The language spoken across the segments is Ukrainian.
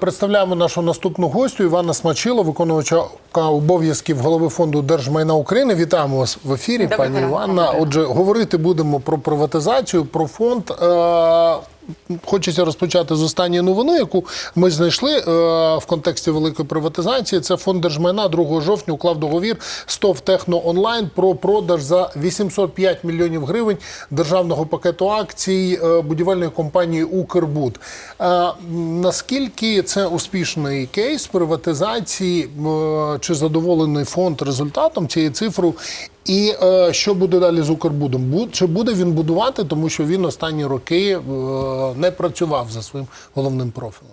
Представляємо нашу наступну гостю Івана Смачило, виконувача обов'язків голови фонду держмайна України. Вітаємо вас в ефірі, Добре, пані. Іванна. Отже, говорити будемо про приватизацію, про фонд. Хочеться розпочати з останньої новини, яку ми знайшли е, в контексті великої приватизації. Це фонд держмайна 2 жовтня уклав договір з ТОВ Техно Онлайн про продаж за 805 мільйонів гривень державного пакету акцій е, будівельної компанії Укрбуд. Е, Наскільки це успішний кейс приватизації? Чи задоволений фонд результатом цієї цифри? І е, що буде далі з Укрбудом? Бу- Чи буде він будувати, тому що він останні роки е, не працював за своїм головним профілем?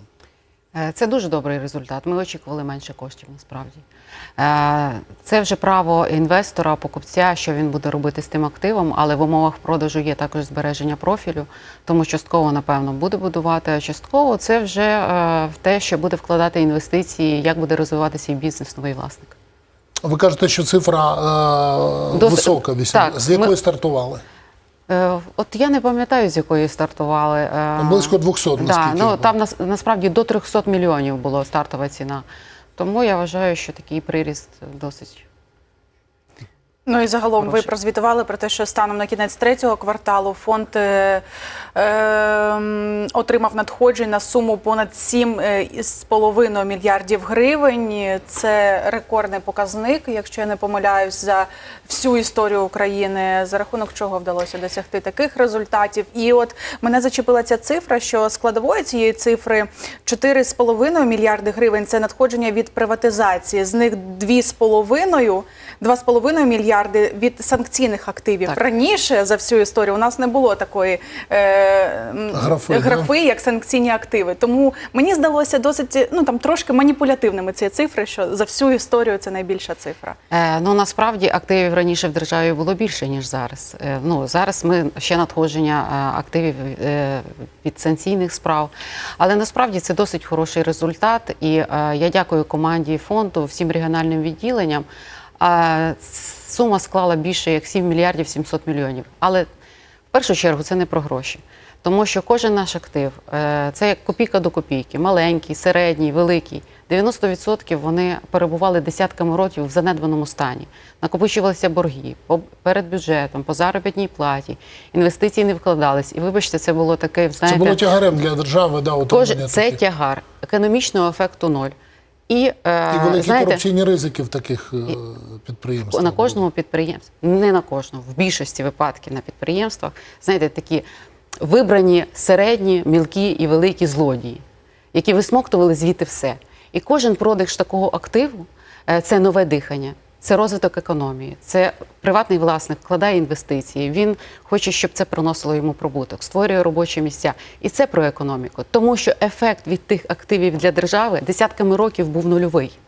Е, Це дуже добрий результат. Ми очікували менше коштів насправді. Е, Це вже право інвестора, покупця, що він буде робити з тим активом, але в умовах продажу є також збереження профілю, тому частково, напевно, буде будувати, а частково це вже е, в те, що буде вкладати інвестиції, як буде розвивати свій бізнес новий власник. Ви кажете, що цифра е, Досить- висока, вісім. так, з якої ми- стартували? Е, От я не пам'ятаю, з якої стартували. е, Близько 200, Да, наскільки ну, там нас, насправді до 300 мільйонів була стартова ціна. Тому я вважаю, що такий приріст досить. Ну і загалом ви прозвітували про те, що станом на кінець третього кварталу фонд е, е, отримав надходжень на суму понад 7,5 мільярдів гривень. Це рекордний показник, якщо я не помиляюсь, за всю історію України. За рахунок чого вдалося досягти таких результатів. І от мене зачепила ця цифра, що складовою цієї цифри 4,5 мільярди гривень це надходження від приватизації. З них 2,5 2,5 мільярди від санкційних активів. Так. Раніше за всю історію у нас не було такої е, Графи, графи як санкційні активи. Тому мені здалося досить ну там трошки маніпулятивними ці цифри, що за всю історію це найбільша цифра. Е, ну насправді активів раніше в державі було більше ніж зараз. Е, ну зараз ми ще надходження е, активів е, від санкційних справ. Але насправді це досить хороший результат. І е, я дякую команді фонду, всім регіональним відділенням. Сума склала більше як 7 мільярдів 700 мільйонів. Але в першу чергу це не про гроші. Тому що кожен наш актив е, це як копійка до копійки, маленький, середній, великий. 90% вони перебували десятками років в занедбаному стані. Накопичувалися борги перед бюджетом, по заробітній платі, інвестиції не вкладались. І вибачте, це було таке, Це було тягарем для держави, да, кожен, це тягар, економічного ефекту ноль. І, е, І великі знаєте, корупційні ризики в таких е, підприємствах. на кожному підприємстві, не на кожному, в більшості випадків на підприємствах, знаєте, такі вибрані середні, мілкі і великі злодії, які висмоктували звідти все. І кожен продаж такого активу е, це нове дихання. Це розвиток економії, це приватний власник вкладає інвестиції. Він хоче, щоб це приносило йому прибуток, створює робочі місця. І це про економіку, тому що ефект від тих активів для держави десятками років був нульовий.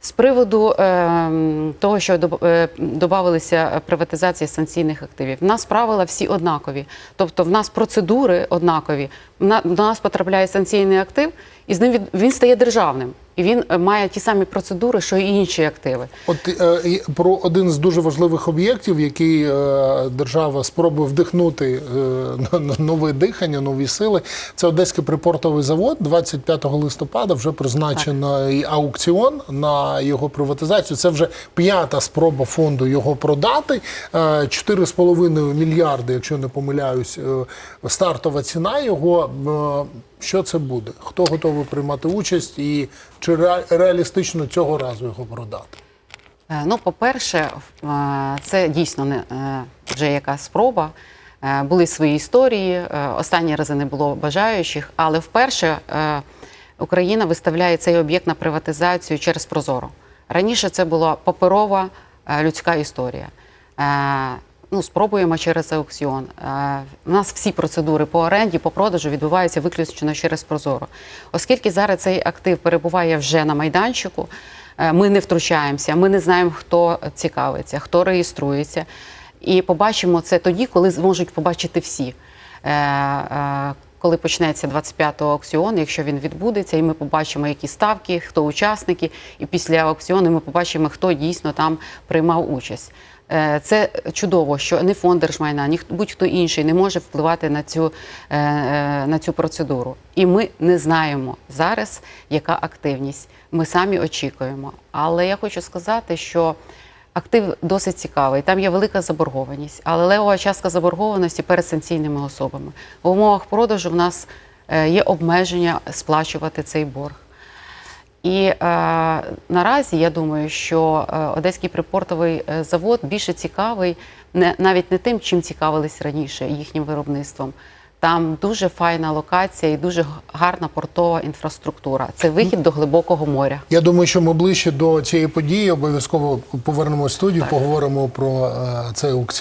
З приводу е, того, що доб- е, додавалися приватизації санкційних активів, в нас правила всі однакові. Тобто, в нас процедури однакові. На, до нас потрапляє санкційний актив, і з ним від, він стає державним. І він е, має ті самі процедури, що і інші активи. От е, про один з дуже важливих об'єктів, який е, держава спробує вдихнути е, нове дихання, нові сили. Це Одеський припортовий завод. 25 листопада вже призначений аукціон на його приватизацію. Це вже п'ята спроба фонду його продати. Е, 4,5 мільярди, якщо не помиляюсь, е, стартова ціна його. Е, Що це буде? Хто готовий приймати участь, і чи ре- реалістично цього разу його продати? Е, Ну, по-перше, е, це дійсно не е, вже якась спроба. Були свої історії. Останні рази не було бажаючих, але вперше Україна виставляє цей об'єкт на приватизацію через Прозоро. Раніше це була паперова людська історія. Е, Ну, спробуємо через аукціон. Е, У нас всі процедури по оренді, по продажу відбуваються виключно через Прозоро. Оскільки зараз цей актив перебуває вже на майданчику, е, ми не втручаємося, ми не знаємо, хто цікавиться, хто реєструється. І побачимо це тоді, коли зможуть побачити всі. Е, е, Коли почнеться 25-го аукціон, якщо він відбудеться, і ми побачимо, які ставки, хто учасники, і після аукціону ми побачимо, хто дійсно там приймав участь. Е, Це чудово, що не фонд держмайна, ні будь-хто інший не може впливати на цю, е, е, на цю процедуру. І ми не знаємо зараз, яка активність. Ми самі очікуємо. Але я хочу сказати, що актив досить цікавий. Там є велика заборгованість, але левова частка заборгованості перед санкційними особами. В умовах продажу в нас є обмеження сплачувати цей борг. І е, наразі я думаю, що е, Одеський припортовий е, завод більше цікавий не навіть не тим, чим цікавились раніше їхнім виробництвом. Там дуже файна локація і дуже гарна портова інфраструктура. Це вихід до глибокого моря. Я думаю, що ми ближче до цієї події обов'язково повернемось в студію, поговоримо про е, цей аукціон.